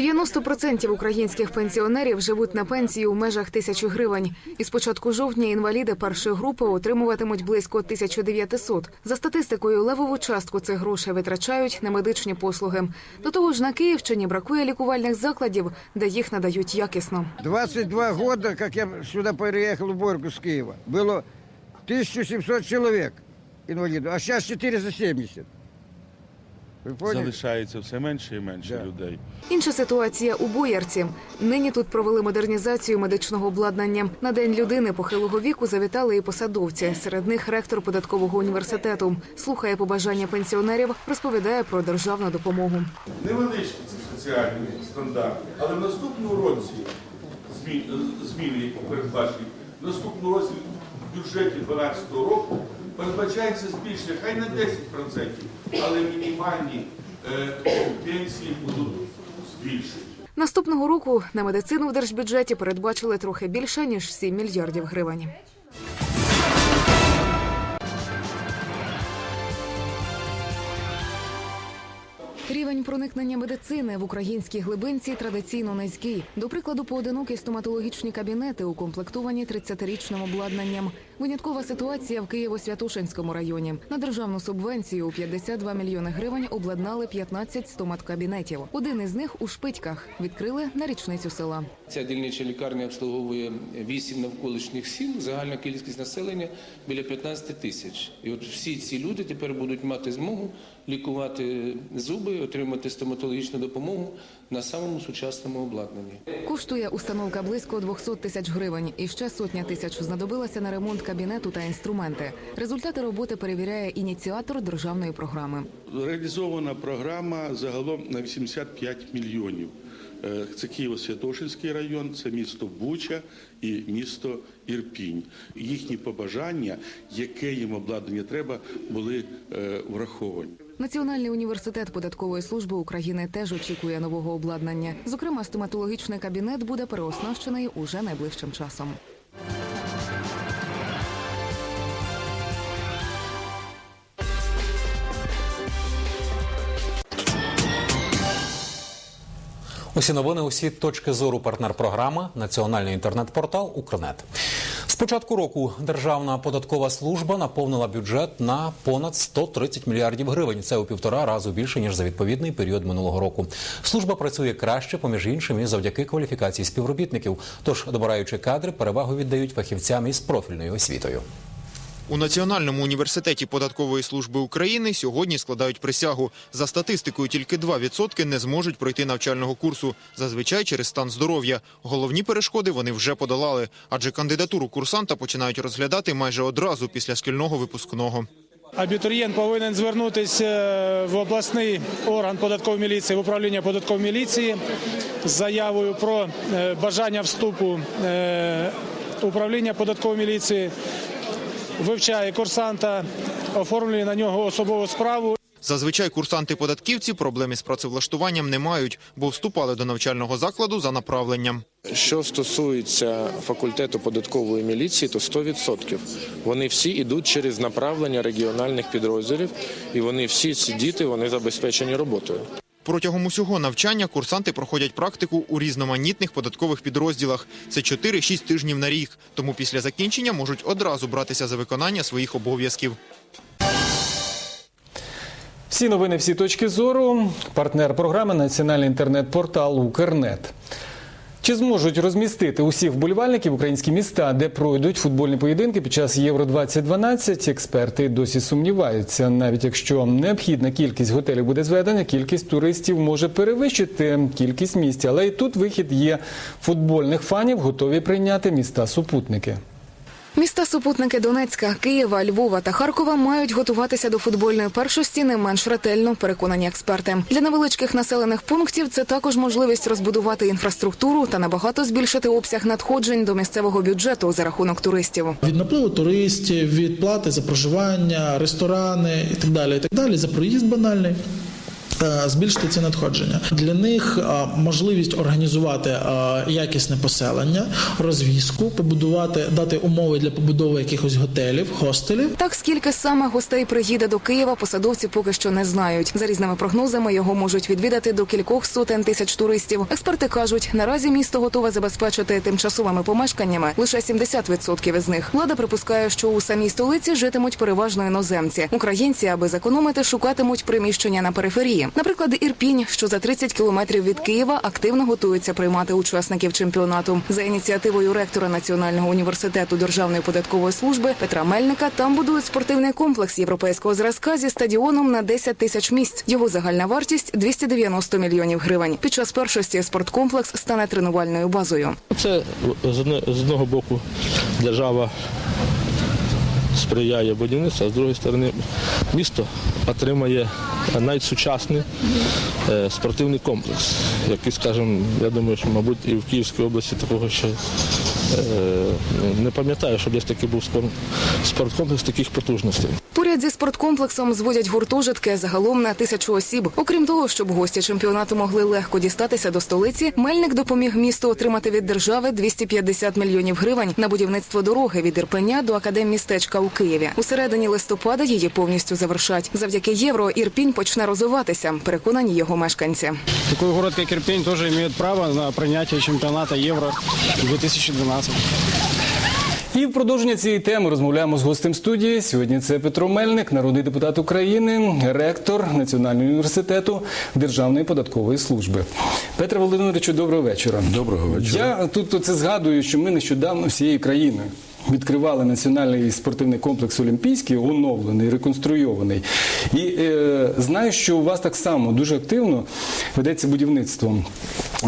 90% українських пенсіонерів живуть на пенсії у межах тисячі гривень. І з початку жовтня інваліди першої групи отримуватимуть близько 1900. За статистикою, левову частку цих грошей витрачають на медичні послуги. До того ж, на Київщині бракує лікувальних закладів, де їх надають якісно. 22 года, как я сюда переехал в Борку с Киева, было 1700 человек инвалидов, а сейчас 470. Поняли? Залишається все менше і менше Да. людей. Інша ситуація у Боярці. Нині тут провели модернізацію медичного обладнання. На день людини похилого віку завітали і посадовці. Серед них ректор податкового університету. Слухає побажання пенсіонерів, розповідає про державну допомогу. Невеличкі це соціальні стандарти, але в наступному році змі- зміни, які передбачені, в наступному році в бюджеті 2012 року передбачається збільшення, хай на 10%, але мінімальні е, пенсії будуть збільшені. Наступного року на медицину в держбюджеті передбачили трохи більше ніж 7 мільярдів гривень. Рівень проникнення медицини в українській глибинці традиційно низький. До прикладу, поодинокі стоматологічні кабінети укомплектовані 30-річним обладнанням. Виняткова ситуація в Києво-Святошинському районі. На державну субвенцію у 52 мільйони гривень обладнали 15 стоматкабінетів. Один із них у Шпитьках відкрили на річницю села. Ця дільнича лікарня обслуговує вісім навколишніх сіл, загальна кількість населення біля 15 тисяч. І от всі ці люди тепер будуть мати змогу лікувати зуби, отримати стоматологічну допомогу на самому сучасному обладнанні. Коштує установка близько 200 тисяч гривень, і ще сотня тисяч знадобилася на ремонт кабінету та інструменти. Результати роботи перевіряє ініціатор державної програми. Реалізована програма загалом на 85 мільйонів. Е, Це Києво-Святошинський район, це місто Буча і місто Ірпінь. Їхні побажання, яке їм обладнання треба, були е, враховані. Національний університет податкової служби України теж очікує нового обладнання. Зокрема, стоматологічний кабінет буде переоснащений уже найближчим часом. Усі новини, усі точки зору партнер програми Національний інтернет-портал Укрнет. З початку року Державна податкова служба наповнила бюджет на понад 130 мільярдів гривень. Це у півтора разу більше ніж за відповідний період минулого року. Служба працює краще, поміж іншим, і завдяки кваліфікації співробітників. Тож, добираючи кадри, перевагу віддають фахівцям із профільною освітою. У Національному університеті податкової служби України сьогодні складають присягу. За статистикою, тільки 2% не зможуть пройти навчального курсу. Зазвичай через стан здоров'я. Головні перешкоди вони вже подолали, адже кандидатуру курсанта починають розглядати майже одразу після шкільного випускного. Абітурієнт повинен звернутися е, в обласний орган податкової міліції, в управління податкової міліції з заявою про е, бажання вступу е, управління податкової міліції, вивчає курсанта, оформлює на нього особову справу. Зазвичай курсанти-податківці проблеми з працевлаштуванням не мають, бо вступали до навчального закладу за направленням. Що стосується факультету податкової міліції, то 100%. Вони всі йдуть через направлення регіональних підрозділів, і вони всі ці діти вони забезпечені роботою. Протягом усього навчання курсанти проходять практику у різноманітних податкових підрозділах. Це 4-6 тижнів на рік. Тому після закінчення можуть одразу братися за виконання своїх обов'язків. Всі новини, всі точки зору. Партнер програми Національний інтернет-портал Укрнет. Чи зможуть розмістити усіх вболівальників українські міста, де пройдуть футбольні поєдинки під час Євро 2012 Експерти досі сумніваються. Навіть якщо необхідна кількість готелів буде зведена, кількість туристів може перевищити кількість місць. Але і тут вихід є футбольних фанів, готові прийняти міста супутники. Міста супутники Донецька, Києва, Львова та Харкова мають готуватися до футбольної першості не менш ретельно, переконані експерти. Для невеличких населених пунктів це також можливість розбудувати інфраструктуру та набагато збільшити обсяг надходжень до місцевого бюджету за рахунок туристів. Від напливу туристів, від плати за проживання, ресторани і так далі. І так далі, за проїзд банальний. Е, збільшити ці надходження. Для них е, можливість організувати е, якісне поселення, розвізку, побудувати, дати умови для побудови якихось готелів, хостелів. Так, скільки саме гостей приїде до Києва, посадовці поки що не знають. За різними прогнозами його можуть відвідати до кількох сотень тисяч туристів. Експерти кажуть, наразі місто готове забезпечити тимчасовими помешканнями лише 70% із них. Влада припускає, що у самій столиці житимуть переважно іноземці. Українці, аби зекономити, шукатимуть приміщення на периферії. Наприклад, Ірпінь, що за 30 кілометрів від Києва, активно готується приймати учасників чемпіонату. За ініціативою ректора Національного університету Державної податкової служби Петра Мельника там будують спортивний комплекс європейського зразка зі стадіоном на 10 тисяч місць. Його загальна вартість 290 мільйонів гривень. Під час першості спорткомплекс стане тренувальною базою. Це з одного боку держава сприяє будівництву, а з другої сторони місто отримає найсучасний е, спортивний комплекс, який, скажімо, я думаю, що, мабуть, і в Київській області такого ще е, не пам'ятаю, що десь такий був спорткомплекс таких потужностей. Поряд зі спорткомплексом зводять гуртожитки загалом на тисячу осіб. Окрім того, щоб гості чемпіонату могли легко дістатися до столиці, Мельник допоміг місту отримати від держави 250 мільйонів гривень на будівництво дороги від Ірпеня до академмістечка у Києві. У середині листопада її повністю завершать. Завдяки євро Ірпінь почне розвиватися. Переконані його мешканці. Такой город, как Ирпень, тоже имеет право на принятие чемпионата Евро 2012. І в продовження цієї теми розмовляємо з гостем студії. Сьогодні це Петро Мельник, народний депутат України, ректор Національного університету Державної податкової служби. Петре Володимировичу, доброго вечора. Доброго вечора. Я тут це згадую, що ми нещодавно всією країною. Відкривали національний спортивний комплекс Олімпійський, оновлений, реконструйований. І е, знаю, що у вас так само дуже активно ведеться будівництво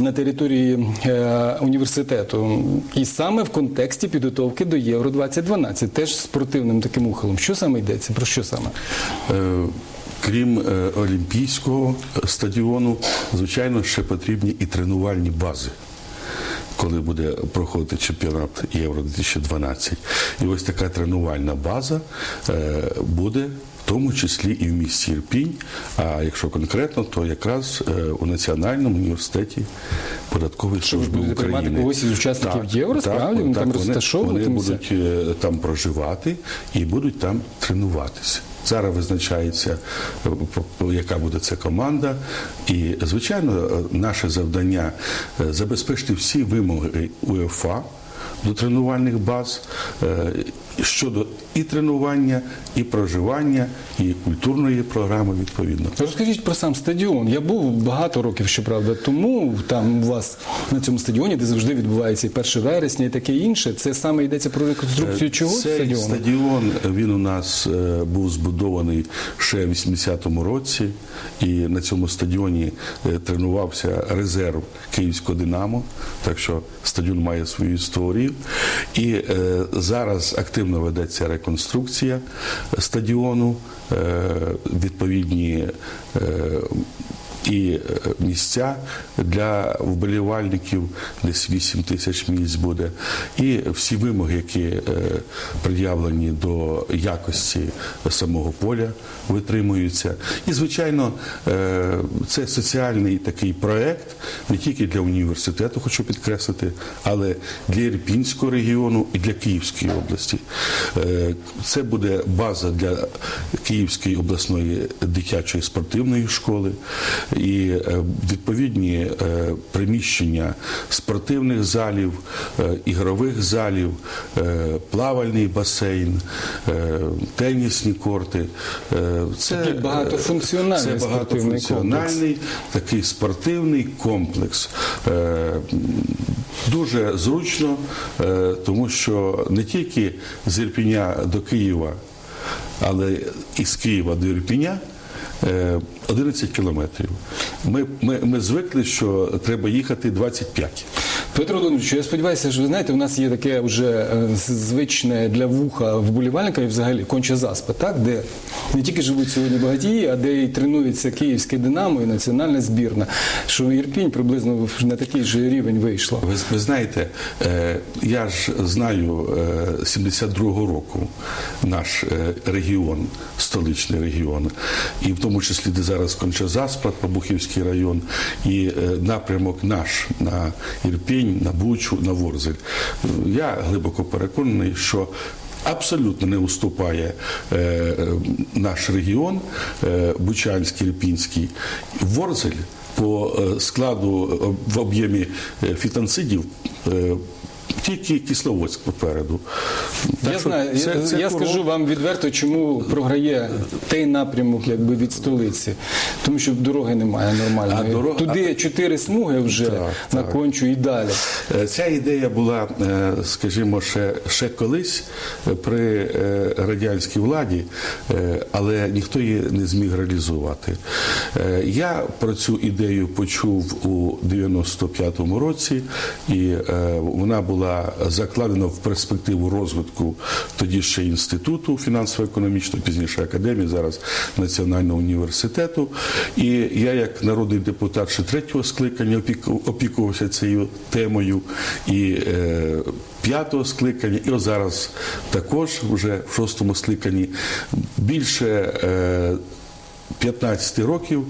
на території е, університету. І саме в контексті підготовки до Євро 2012, теж спортивним таким ухилом. Що саме йдеться? Про що саме? Е, Крім е, Олімпійського стадіону, звичайно, ще потрібні і тренувальні бази. Коли буде проходити чемпіонат Євро 2012. І ось така тренувальна база е, буде в тому числі і в місті Ірпінь. А якщо конкретно, то якраз е, у Національному університеті податкової служби будете приймати України. когось із учасників Євро, справді? Вони там вони, вони будуть е, там проживати і будуть там тренуватися. Зараз визначається, е, яка буде ця команда. І, звичайно, е, наше завдання е, забезпечити всі вимоги УЄФА до тренувальних баз е, щодо і тренування, і проживання, і культурної програми відповідно. Розкажіть про сам стадіон. Я був багато років, щоправда, тому там у вас на цьому стадіоні, де завжди відбувається і 1 вересня, і таке інше. Це саме йдеться про реконструкцію чого Цей стадіону? стадіон він у нас е, був збудований ще в 80-му році, і на цьому стадіоні е, тренувався резерв Київського Динамо. Так що стадіон має свою історію. І е, зараз активно ведеться реконструкція стадіону, е, відповідні. Е, і е, місця для вболівальників, десь 8 тисяч місць буде. І всі вимоги, які е, пред'явлені до якості самого поля, витримуються. І, звичайно, е, це соціальний такий проект не тільки для університету, хочу підкреслити, але для Ірпінського регіону і для Київської області. Це буде база для Київської обласної дитячої спортивної школи і е, відповідні е, приміщення спортивних залів, е, ігрових залів, плавальний басейн, тенісні корти. Це Такий багатофункціональний це багатофункціональний такий спортивний комплекс. Дуже зручно, тому що не тільки з Ірпіня до Києва, але і з Києва до Ірпіня. Е, 11 кілометрів. Ми, ми, ми звикли, що треба їхати 25. Петро Володимирович, я сподіваюся, що ви знаєте, у нас є таке вже е, звичне для вуха вболівальника і взагалі конча заспа, так? де не тільки живуть сьогодні багатії, а де і тренується київське Динамо і національна збірна, що Ірпінь приблизно на такий же рівень вийшло. Ви, ви знаєте, е, я ж знаю е, 72-го року наш е, регіон, столичний регіон, і в тому числі де зараз Кончазаспад, Побухівський район, і е, напрямок наш на Ірпінь, на Бучу, на Ворзель. Я глибоко переконаний, що Абсолютно не уступає е, наш регіон, е, Бучанський, Ірпінський, Ворзель по е, складу е, в об'ємі фітонцидів е, тільки Кисловодськ попереду. Так я що знаю, це- я, це я курорт. скажу вам відверто, чому програє той напрямок якби від столиці. Тому що дороги немає нормальної. А дорога- Туди чотири смуги вже Так, на так. кончу і далі. Е, Ця ідея була, е, скажімо, ще, ще колись е, при радянській владі, але ніхто її не зміг реалізувати. Я про цю ідею почув у 95-му році, і вона була закладена в перспективу розвитку тоді ще інституту фінансово-економічного, пізніше академії, зараз Національного університету. І я, як народний депутат ще третього скликання, опікувався цією темою і е, п'ятого скликання, і зараз також вже в шостому скликанні більше. Е, 15 років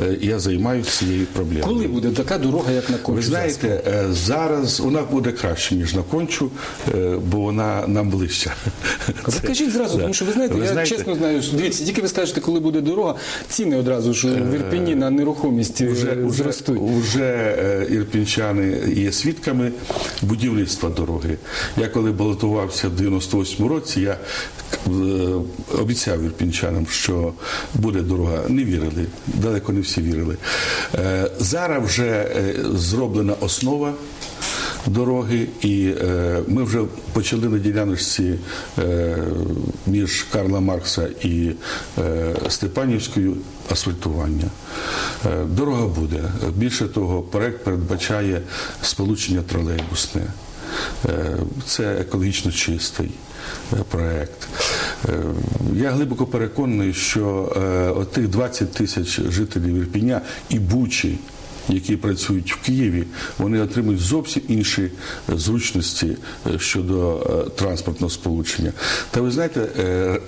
е, я займаюся цією проблемою. Коли буде така дорога, як на Ви знаєте, е, зараз вона буде краще, ніж на кончу, е, бо вона нам ближча. Ви кажіть зразу, Да. тому що ви знаєте, Ви я знаєте, чесно знаю, що дивіться, тільки ви скажете, коли буде дорога, ціни одразу ж в Ірпені на нерухомість Вже, вже, вже, зростуть. вже е, ірпінчани є свідками будівництва дороги. Я коли балотувався в 98 році, я обіцяв ірпінчанам, що буде дорога. Не вірили, далеко не всі вірили. Е, Зараз вже е, зроблена основа. Дороги, і е, ми вже почали на діляночці е, між Карла Маркса і е, Степанівською асфальтування. Е, дорога буде. Більше того, проект передбачає сполучення тролейбусне. Е, Це екологічно чистий проект. Е, Я глибоко переконаний, що е, отих 20 тисяч жителів Ірпіня і Бучі, які працюють в Києві, вони отримують зовсім інші е, зручності е, щодо е, транспортного сполучення. Та ви знаєте,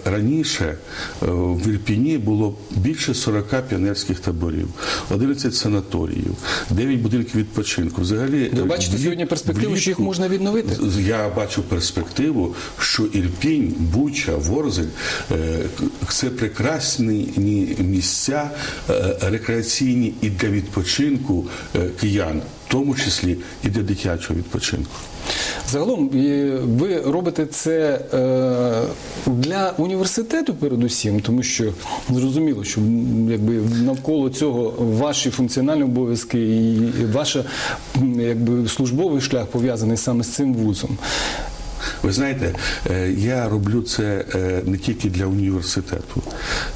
раніше в Ірпіні було більше 40 піонерських таборів, 11 санаторіїв, 9 будинків відпочинку. Взагалі, Ви бачите влі- сьогодні перспективу, що їх можна відновити? я бачу перспективу, що Ірпінь, Буча, Ворзель це прекрасні місця рекреаційні і для відпочинку е, киян, в тому числі і для дитячого відпочинку. Загалом ви робите це е, для університету, передусім, тому що зрозуміло, що якби навколо цього ваші функціональні обов'язки і ваш службовий шлях пов'язаний саме з цим вузом. Ви знаєте, е, я роблю це е, не тільки для університету.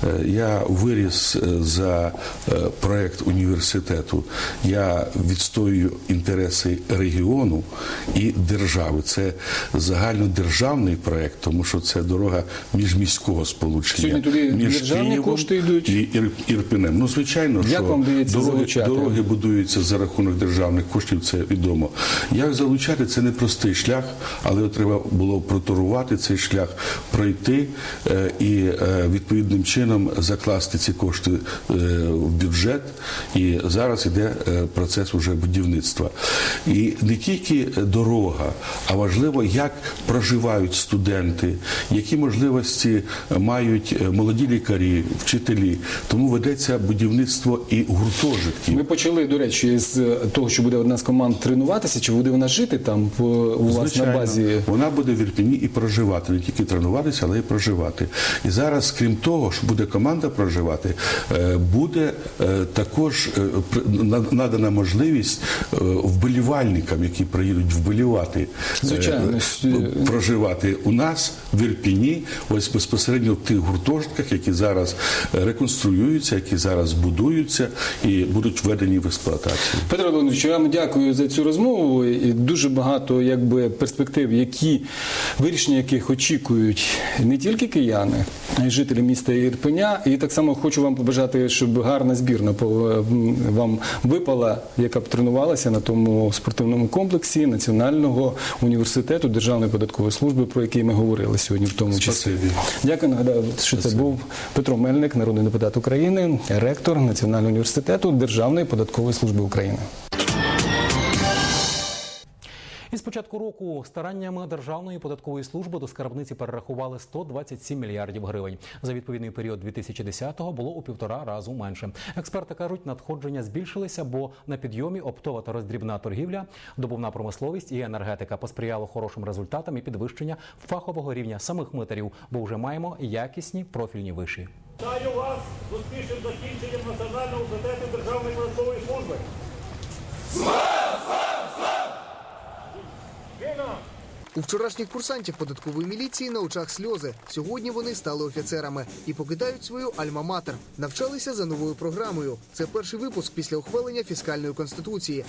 Е, Я виріс за проект університету. Я відстоюю інтереси регіону і держави. Це загальнодержавний проект, тому що це дорога міжміського сполучення. Сьогодні туди між державні Києвом кошти йдуть? і Ір- Ірпінем. Ну, звичайно, Як що вам дороги, дороги будуються за рахунок державних коштів, це відомо. Як залучати, це не простий шлях, але треба було проторувати цей шлях, пройти е, і е, відповідним чином закласти ці кошти е, в бюджет. І зараз йде процес уже будівництва. І не тільки дорога, а важливо, як проживають студенти, які можливості мають молоді лікарі, вчителі. Тому ведеться будівництво і гуртожитків. Ми почали, до речі, з того, що буде одна з команд тренуватися, чи буде вона жити там у вас на базі? Вона буде в Ірпіні і проживати, не тільки тренуватися, але й проживати. І зараз, крім того, що буде команда проживати, е, буде е, також е, надана можливість вболівальникам, які приїдуть вболівати, Звичайно. проживати у нас в Ірпіні, ось безпосередньо в тих гуртожитках, які зараз реконструюються, які зараз будуються і будуть введені в експлуатацію. Петро Володимирович, я вам дякую за цю розмову. Дуже багато якби перспектив, які вирішення яких очікують не тільки кияни, а й жителі міста Ірпеня. І так само хочу вам побажати, щоб гарна збірна вам випала, яка б тренувалася на тому спортивному комплексі Національного університету Державної податкової служби, про який ми говорили сьогодні, в тому числі. Дякую. Нагадаю, що це був Петро Мельник, народний депутат України, ректор Національного університету Державної податкової служби України. Початку року стараннями Державної податкової служби до скарбниці перерахували 127 мільярдів гривень. За відповідний період 2010-го було у півтора разу менше. Експерти кажуть, надходження збільшилися, бо на підйомі оптова та роздрібна торгівля, добувна промисловість і енергетика посприяли хорошим результатам і підвищення фахового рівня самих митарів, бо вже маємо якісні профільні виші. Вітаю вас з успішним закінченням Національного університету Державної податкової служби. У вчорашніх курсантів податкової міліції на очах сльози. Сьогодні вони стали офіцерами і покидають свою альма-матер. Навчалися за новою програмою. Це перший випуск після ухвалення фіскальної конституції.